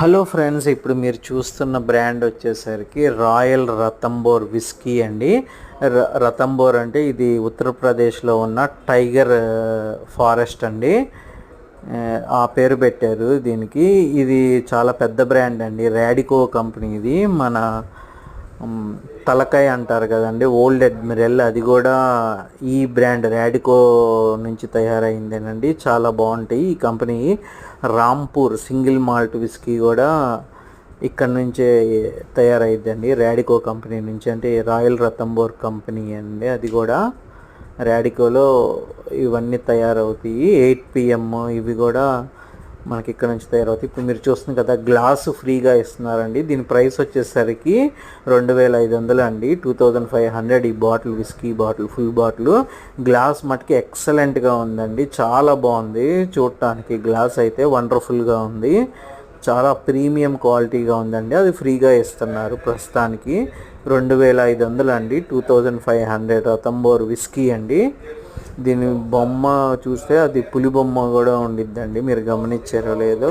Hello friends ఇప్పుడు మీరు చూస్తున్న బ్రాండ్ వచ్చేసరికి రాయల్ రతంబోర్ విస్కీ అండి. ర- రతంబోర్ అంటే ఇది ఉత్తరప్రదేశ్లో ఉన్న టైగర్ ఫారెస్ట్ అండి. ఆ, పేరు పెట్టారు దీనికి. ఇది చాలా పెద్ద బ్రాండ్ అండి రాడికో కంపెనీ ఇది మన తలకాయ అంటారు కదండి ఓల్డ్ అడ్మిరల్. అది కూడా ఈ బ్రాండ్ రాడికో నుంచి తయారైందేనండి. చాలా బాగుంటాయి. ఈ company Rampur single malt whisky కూడా ఇక్కడ నుంచే తయారైద్దండి. రాడికో కంపెనీ నుంచి అంటే రాయల్ రతంబోర్ కంపెనీ అండి. అది కూడా రాడికోలో ఇవన్నీ తయారవుతాయి. ఎయిట్ పిఎం ఇవి కూడా మనకి ఇక్కడ నుంచి తయారవుతాయి. ఇప్పుడు మీరు చూస్తుంది కదా గ్లాసు ఫ్రీగా ఇస్తున్నారండి. దీని ప్రైస్ వచ్చేసరికి రెండు వేల ఐదు వందలు అండి. టూ థౌజండ్ ఫైవ్ హండ్రెడ్ ఈ bottle whisky bottle full bottle. Glass మటుకి ఎక్సలెంట్గా ఉందండి. చాలా బాగుంది. చూడటానికి గ్లాస్ అయితే వండర్ఫుల్గా ఉంది. చాలా ప్రీమియం క్వాలిటీగా ఉందండి. అది ఫ్రీగా ఇస్తున్నారు ప్రస్తుతానికి. రెండు వేల ఐదు వందలు అండి. Two thousand five hundred Ranthambore whisky అండి. దీని బొమ్మ చూస్తే అది పులి బొమ్మ కూడా ఉండిద్దండి. మీరు గమనించారో లేదో.